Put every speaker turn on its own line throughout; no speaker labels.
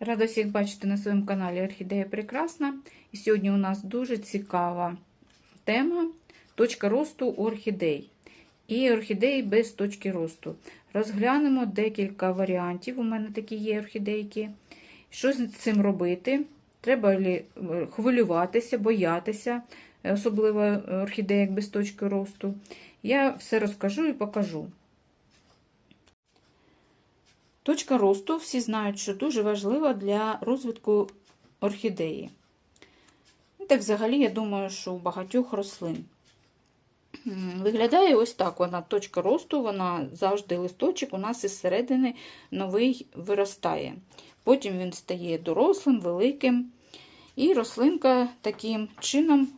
Рада всіх бачити на своєму каналі Орхідея Прекрасна. І сьогодні у нас дуже цікава тема точка росту орхідей. І орхідеї без точки росту. Розглянемо декілька варіантів. У мене такі є орхідейки. Що з цим робити? Треба лі хвилюватися, боятися, особливо орхідеїк без точки росту. Я все розкажу і покажу. Точка росту всі знають, що дуже важлива для розвитку орхідеї. Ну, Так, взагалі, я думаю, що у багатьох рослин. Виглядає ось так: вона точка росту, вона завжди листочок у нас із середини новий виростає. Потім він стає дорослим, великим. І рослинка таким чином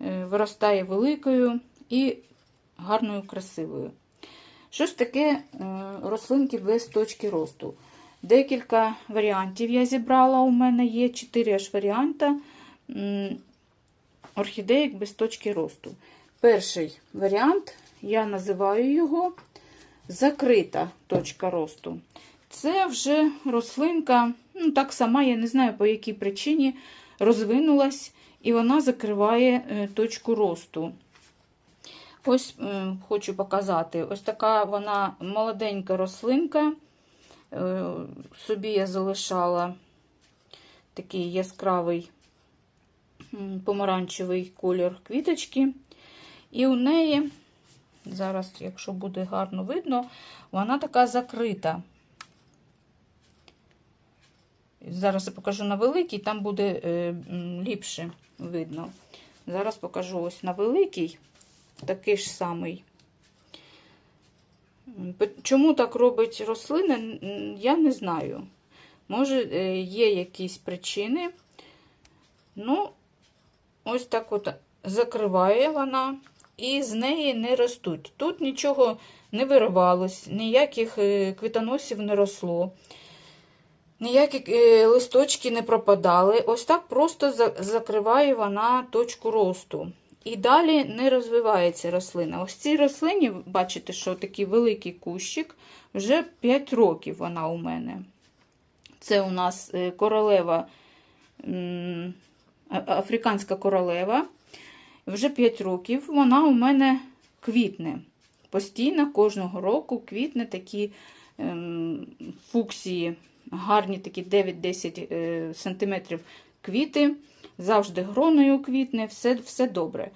виростає великою і гарною, красивою. Що ж таке рослинки без точки росту? Декілька варіантів я зібрала. У мене є 4 аж варіанта орхідеїк без точки росту. Перший варіант, я називаю його закрита точка росту. Це вже рослинка, ну так сама, я не знаю, по якій причині розвинулась, і вона закриває точку росту. Ось хочу показати: ось така вона молоденька рослинка. Е, собі я залишала такий яскравий помаранчевий колір квіточки. І у неї, зараз, якщо буде гарно видно, вона така закрита. Зараз я покажу на великій, там буде е, ліпше видно. Зараз покажу ось на великій такий ж самий. Чому так робить рослина, я не знаю. Може, є якісь причини. Ну, ось так от закриває вона, і з неї не ростуть. Тут нічого не виривалось, ніяких квітоносів не росло, ніякі листочки не пропадали. Ось так просто закриває вона точку росту. І далі не розвивається рослина. Ось цій рослині, бачите, що такий великий кущик, вже 5 років вона у мене. Це у нас королева, африканська королева. Вже 5 років вона у мене квітне. Постійно кожного року квітне такі фуксії, гарні такі 9-10 см квіти завжди гроною квітне, все все добре.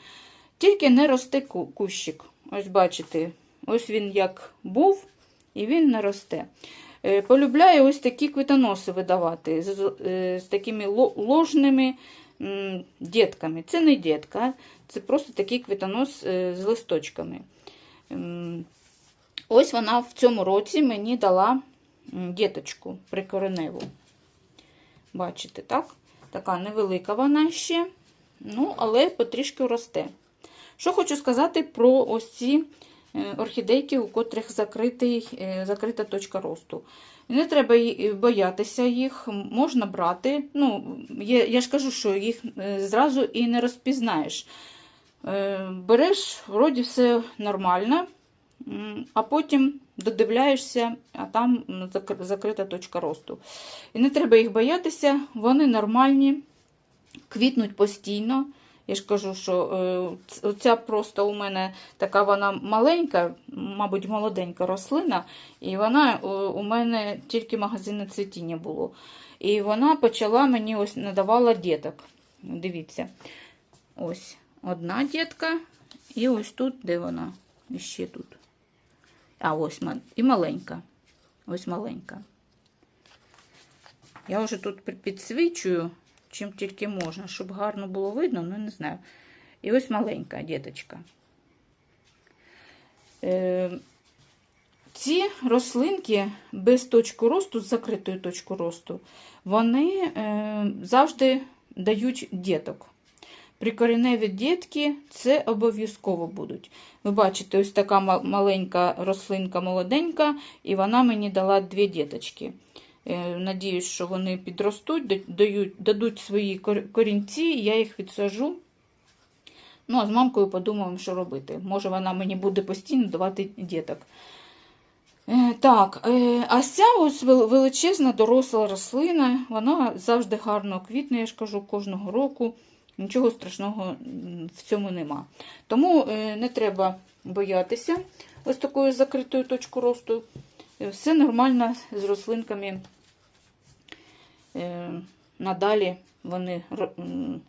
Тільки не росте кущик. Ось бачите, ось він як був, і він не росте. Полюбляю ось такі квітоноси видавати з, з такими ложними дітками. Це не дітка, це просто такий квітонос з листочками. Ось вона в цьому році мені дала діточку прикореневу. Бачите, так? Така невелика вона ще, ну, але потрішки росте. Що хочу сказати про ось ці орхідейки, у котрих закритий, закрита точка росту. Не треба боятися їх, можна брати. Ну, Я, я ж кажу, що їх зразу і не розпізнаєш. Береш, вроді все нормально, а потім додивляєшся, а там закрита точка росту. І не треба їх боятися, вони нормальні, квітнуть постійно. Я ж кажу, що е, ця просто у мене така вона маленька, мабуть, молоденька рослина, і вона у мене тільки магазинне цвітіння було. І вона почала мені ось надавала діток. Дивіться, ось одна дітка, і ось тут, де вона? І ще тут. А ось і маленька. Ось маленька. Я вже тут підсвічую, чим тільки можна, щоб гарно було видно, ну не знаю. І ось маленька діточка. Е, ці рослинки без точки росту, з закритою точкою росту, вони е, завжди дають діток. Прикореневі дітки це обов'язково будуть. Ви бачите, ось така маленька рослинка молоденька, і вона мені дала дві діточки. Надіюсь, що вони підростуть, дають, дадуть свої корінці, я їх відсажу. Ну, а з мамкою подумаємо, що робити. Може, вона мені буде постійно давати діток. Е, Так, е, а ця ось величезна доросла рослина, вона завжди гарно квітне, я ж кажу, кожного року. Нічого страшного в цьому нема. Тому е, не треба боятися ось такої закритої точки росту. Е, Все нормально з рослинками. Е, Надалі вони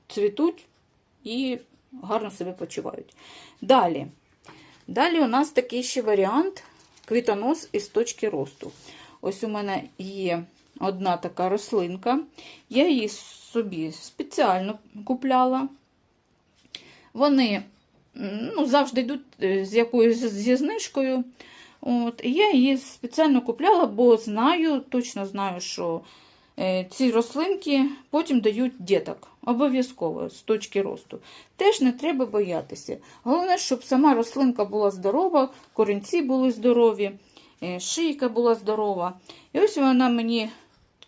цвітуть і гарно себе почувають. Далі. Далі у нас такий ще варіант квітонос із точки росту. Ось у мене є одна така рослинка. Я її собі спеціально купляла. Вони ну, завжди йдуть е, з якоюсь зі знижкою. От, я її спеціально купляла, бо знаю, точно знаю, що е, ці рослинки потім дають діток. Обов'язково з точки росту. Теж не треба боятися. Головне, щоб сама рослинка була здорова, корінці були здорові, е, шийка була здорова. І ось вона мені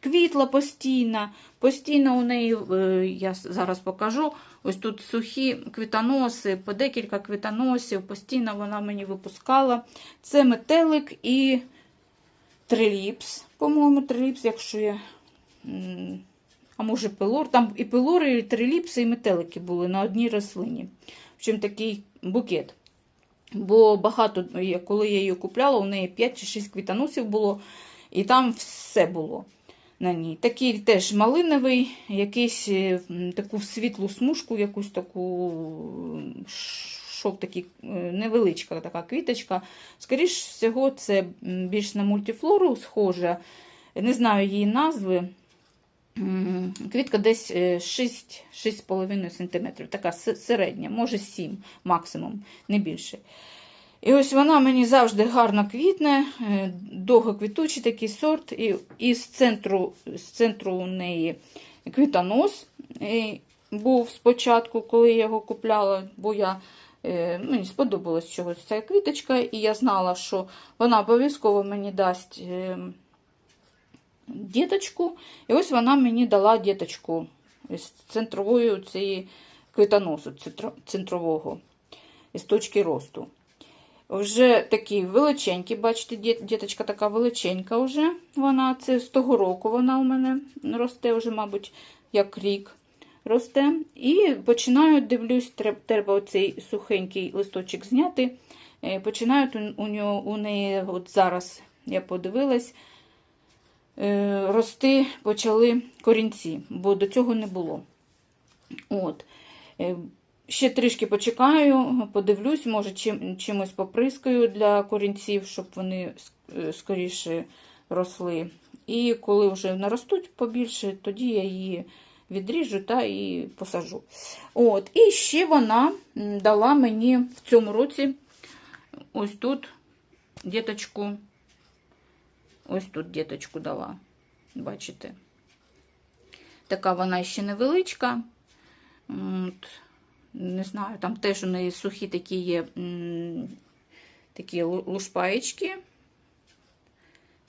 квітла постійно. Постійно у неї, е, я зараз покажу, ось тут сухі квітоноси, по декілька квітоносів, постійно вона мені випускала. Це метелик і триліпс, по-моєму, триліпс, якщо я. А може пилор. Там і пилори, і триліпси, і метелики були на одній рослині. В общем, такий букет. Бо багато, коли я її купляла, у неї 5 чи 6 квітоносів було, і там все було на ній. Такий теж малиновий, якийсь е, таку світлу смужку, якусь таку шов такий е, невеличка така квіточка. Скоріш всього, це більш на мультифлору схожа. Не знаю її назви. Квітка десь е, 6-6,5 см, така середня, може 7 максимум, не більше. І ось вона мені завжди гарно квітне, е, довгоквітучий такий сорт. І, і з центру, з центру у неї квітонос був спочатку, коли я його купляла, бо я, е, мені сподобалась чогось ця квіточка, і я знала, що вона обов'язково мені дасть е, діточку. І ось вона мені дала діточку з центровою цієї квітоносу центрового, із точки росту. Вже такі величенькі, бачите, діточка така величенька вже. Вона це з того року вона у мене росте, вже, мабуть, як рік росте. І починаю, дивлюсь, треб- треба оцей сухенький листочок зняти. Е, Починають у, нього, у неї, от зараз я подивилась, е, рости почали корінці, бо до цього не було. От. Ще трішки почекаю, подивлюсь, може чим, чимось поприскаю для корінців, щоб вони е, скоріше росли. І коли вже наростуть побільше, тоді я її відріжу та і посажу. От. І ще вона дала мені в цьому році ось тут діточку. Ось тут діточку дала. Бачите? Така вона ще невеличка. От. Не знаю, там теж у неї сухі такі є такі лу- лушпаєчки.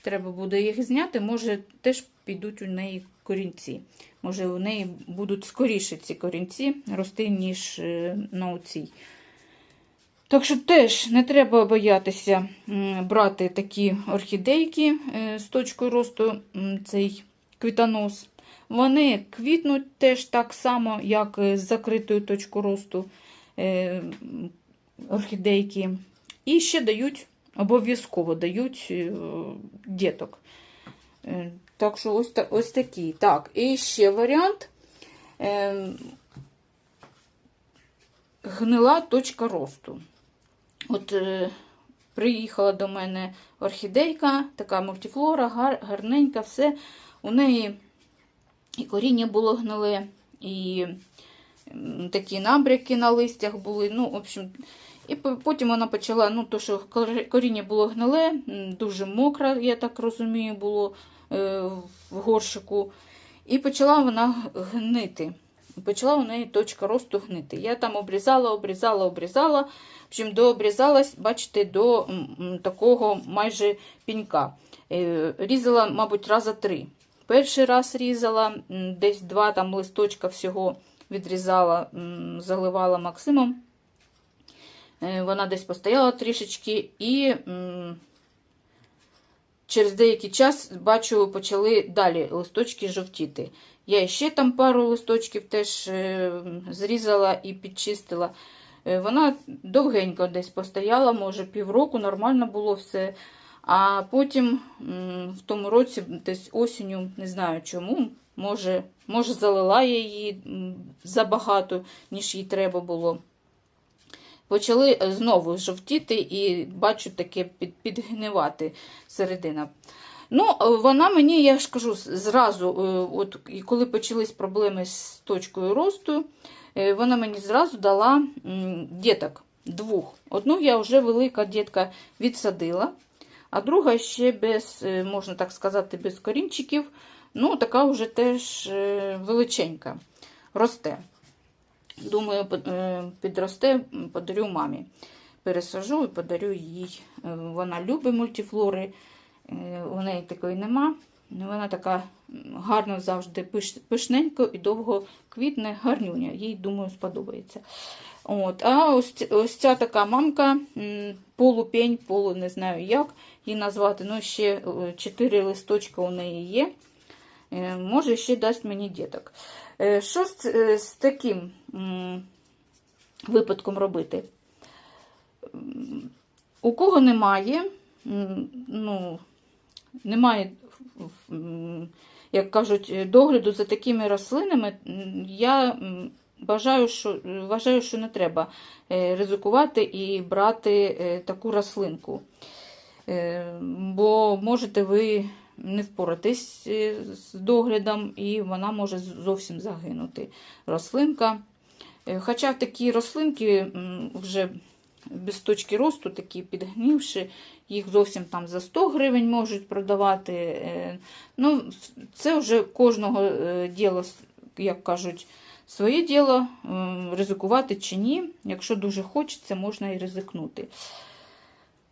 Треба буде їх зняти, може, теж підуть у неї корінці. Може, у неї будуть скоріше ці корінці рости, ніж е, на оцій. Так що теж не треба боятися брати такі орхідейки е, з точкою росту цей квітонос. Вони квітнуть теж так само, як е, з закритою точкою росту е, орхідейки. І ще дають, обов'язково дають е, діток. Так що ось, ось такий. Так, і ще варіант. Гнила точка росту. От приїхала до мене орхідейка, така мультифлора, гар, гарненька, все. У неї і коріння було гниле, і такі набряки на листях були. Ну, в общем, і потім вона почала, ну, то, що коріння було гниле, дуже мокре, я так розумію, було е, в горшику. І почала вона гнити. Почала у неї точка росту гнити. Я там обрізала, обрізала, обрізала. В общем, дообрізалась, бачите, до такого майже пінька. Е, Різала, мабуть, раза три. Перший раз різала, десь два там листочка всього відрізала, заливала Максимом. Е, Вона десь постояла трішечки і через деякий час бачу, почали далі листочки жовтіти. Я ще там пару листочків теж е, зрізала і підчистила. Е, Вона довгенько десь постояла, може півроку, нормально було все. А потім в тому році, десь осінню, не знаю чому, може, може залила я її забагато, ніж їй треба було. Почали е, знову жовтіти і бачу таке під, підгнивати середина. Ну, е, вона мені, я ж кажу, зразу, е, от коли почались проблеми з точкою росту, вона мені зразу дала діток двох. Одну я вже велика дітка відсадила, а друга ще без, е, можна так сказати, без корінчиків. Ну, така вже теж е, величенька, росте. Думаю, е, підросте, подарю мамі. Пересажу і подарю їй. Вона любить мультифлори, у неї такої нема. Вона така м, гарно завжди пиш, пишненько і довго квітне, гарнюня. Їй, думаю, сподобається. От. А ось, ось ця така мамка, полупень, полу не знаю як її назвати. Ну, ще е, чотири листочка у неї є. Е, Може, ще дасть мені діток. Е, Що з, е, з таким випадком робити? У кого немає, ну, немає, як кажуть, е, догляду за такими рослинами, я бажаю, що, вважаю, що не треба е, ризикувати і брати е, таку рослинку. Е, Бо можете ви не впоратись е, з доглядом, і вона може зовсім загинути. Рослинка. Е, Хоча такі рослинки вже без точки росту, такі підгнивши, їх зовсім там за 100 гривень можуть продавати. Ну, це вже кожного діло, як кажуть, своє діло, ризикувати чи ні. Якщо дуже хочеться, можна і ризикнути.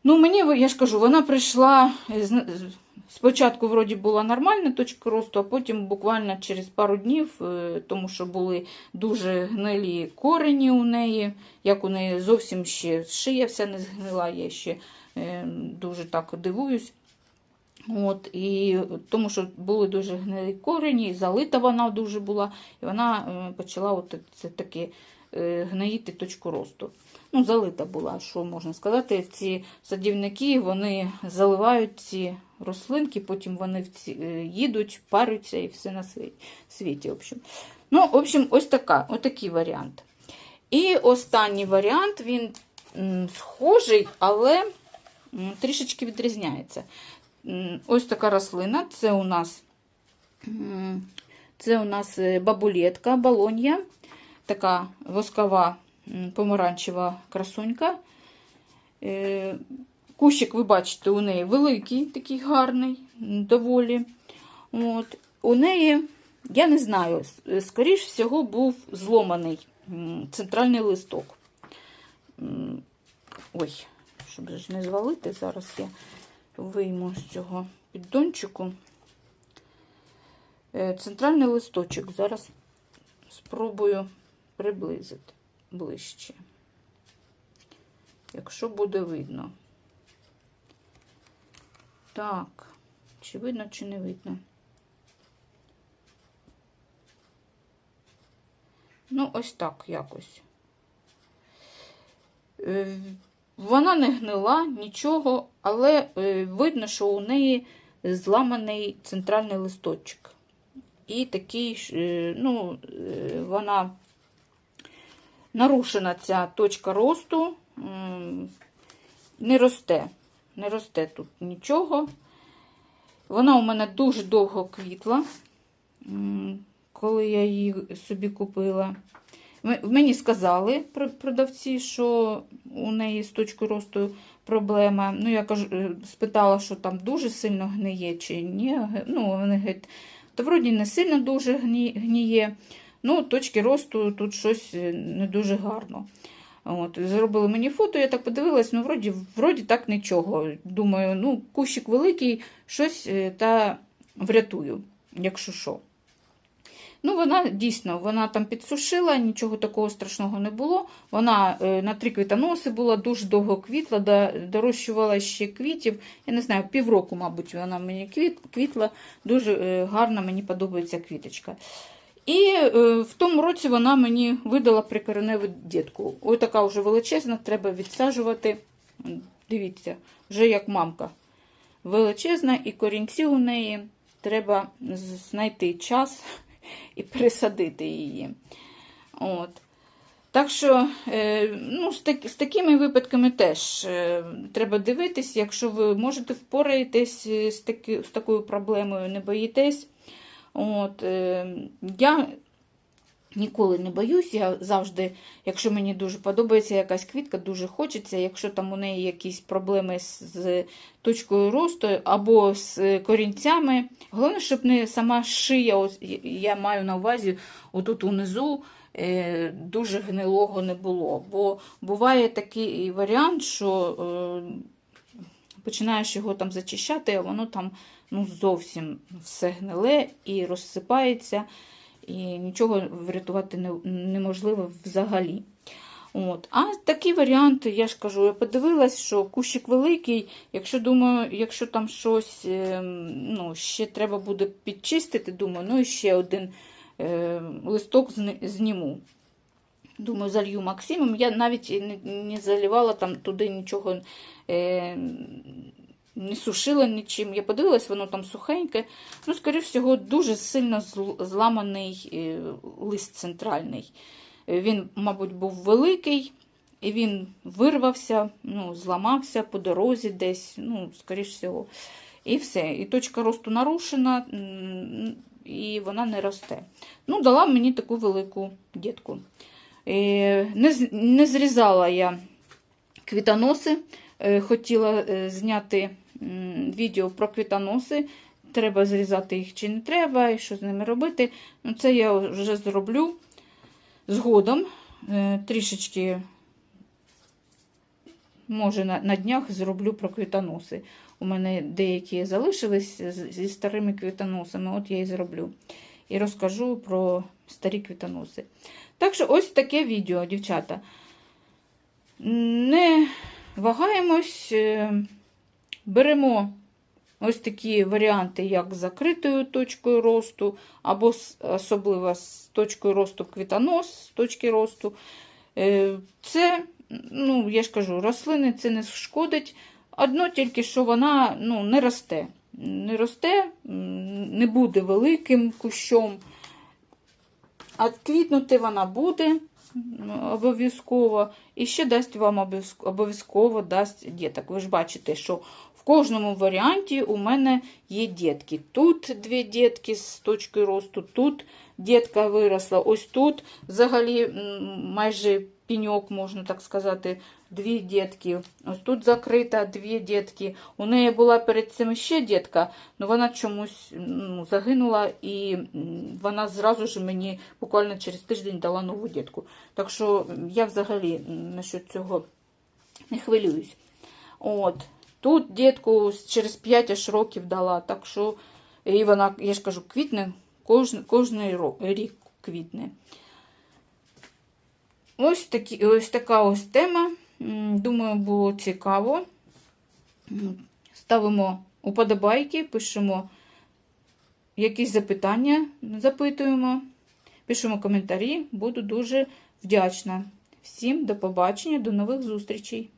Ну, мені, я ж кажу, вона прийшла. е, Спочатку, вроді, була нормальна точка росту, а потім буквально через пару днів, е, тому що були дуже гнилі корені у неї, як у неї зовсім ще шия вся не згнила, я ще е, дуже так дивуюсь. От, і, тому що були дуже гнилі корені, і залита вона дуже була, і вона почала от це таке гноїти точку росту. Ну, залита була, що можна сказати. Ці садівники вони заливають ці рослинки, потім вони е, їдуть, парються і все на світі. в общем. Ну, в общем, ось така, отакий варіант. І останній варіант, він схожий, але трішечки відрізняється. Ось така рослина. Це у нас, це у нас е, бабулетка, балонья, така воскова помаранчева красунька. Е, Кущик, ви бачите, у неї великий, такий гарний, доволі. От. У неї, я не знаю, скоріш всього, був зломаний центральний листок. Ой, щоб ж не звалити, зараз я вийму з цього піддончику. Е, Центральний листочок. Зараз спробую приблизити ближче. Якщо буде видно. Так, чи видно, чи не видно? Ну, ось так якось. Е, Вона не гнила нічого, але е, видно, що у неї зламаний центральний листочок. І такий, е, ну, вона нарушена ця точка росту, не росте. Не росте тут нічого. Вона у мене дуже довго квітла, коли я її собі купила. Мені сказали продавці, що у неї з точкою росту проблема. Ну, я кажу, е, спитала, що там дуже сильно гниє чи ні. Ну, вони геть, та вроді не сильно дуже гніє. Ну, точки росту тут щось е, не дуже гарно. От, зробили мені фото, я так подивилась, ну, вроді, вроді так нічого. Думаю, ну, кущик великий, щось е, та врятую, якщо що. Ну, вона дійсно вона там підсушила, нічого такого страшного не було. Вона е, на три квітоноси була, дуже довго квітла, дорощувала ще квітів. Я не знаю, півроку, мабуть, вона мені квіт, квітла. Дуже гарна, мені подобається квіточка. І е, в тому році вона мені видала прикореневу дітку. Ось така вже величезна, треба відсаджувати. Дивіться, вже як мамка. Величезна, і корінці у неї треба знайти час і пересадити її. От. Так що е, ну, з, так, з такими випадками теж е, треба дивитись, якщо ви можете впораєтесь з такою проблемою, не боїтесь. От, е, я ніколи не боюсь, я завжди, якщо мені дуже подобається якась квітка, дуже хочеться, якщо там у неї якісь проблеми з, точкою росту або з корінцями, головне, щоб не сама шия, ось, я маю на увазі, отут унизу е, дуже гнилого не було. Бо буває такий варіант, що е, починаєш його там зачищати, а воно там ну, зовсім все гниле і розсипається, і нічого врятувати неможливо взагалі. От. А такий варіант, я ж кажу, я подивилась, що кущик великий, якщо думаю, якщо там щось ем, ну, ще треба буде підчистити, думаю, ну і ще один е, листок зніму. Думаю, залью Максимом. Я навіть не, не заливала там туди нічого, е, не сушила нічим. Я подивилась, воно там сухеньке. Ну, скоріш всього, дуже сильно зламаний е, лист центральний. Е, Він, мабуть, був великий, і він вирвався, ну, зламався по дорозі десь, ну, скоріш всього. І все. І точка росту нарушена, і вона не росте. Ну, дала мені таку велику дітку. Не, зрізала я квітоноси. Е, Хотіла е, зняти відео про квітоноси. Треба зрізати їх чи не треба, і що з ними робити. Ну, це я вже зроблю згодом. Е, Трішечки, може, на днях зроблю про квітоноси. У мене деякі залишились зі старими квітоносами, от я і зроблю. І розкажу про старі квітоноси. Так що ось таке відео, дівчата. Не вагаємось, е, беремо ось такі варіанти, як з закритою точкою росту, або особливо з точкою росту квітонос, з точки росту. Е, Це, ну, я ж кажу, рослини це не шкодить. Одно тільки, що вона ну, не росте. Не росте, не буде великим кущом. А квітнути вона буде обов'язково. І ще дасть вам обов'язково дасть діток. Ви ж бачите, що в кожному варіанті у мене є дітки. Тут дві дітки з точки росту, тут дітка виросла. Ось тут взагалі майже піньок, можна так сказати, дві дітки. Ось тут закрита дві дітки. У неї була перед цим ще дітка, але вона чомусь ну, загинула, і вона зразу ж мені буквально через тиждень дала нову дітку. Так що я взагалі насчет цього не хвилююсь. От. Тут дітку через 5 аж років дала, так що і вона, я ж кажу, квітне кожен, рік квітне. Ось, такі, ось така ось тема. Думаю, було цікаво. Ставимо уподобайки, пишемо якісь запитання, запитуємо, пишемо коментарі. Буду дуже вдячна. Всім до побачення, до нових зустрічей!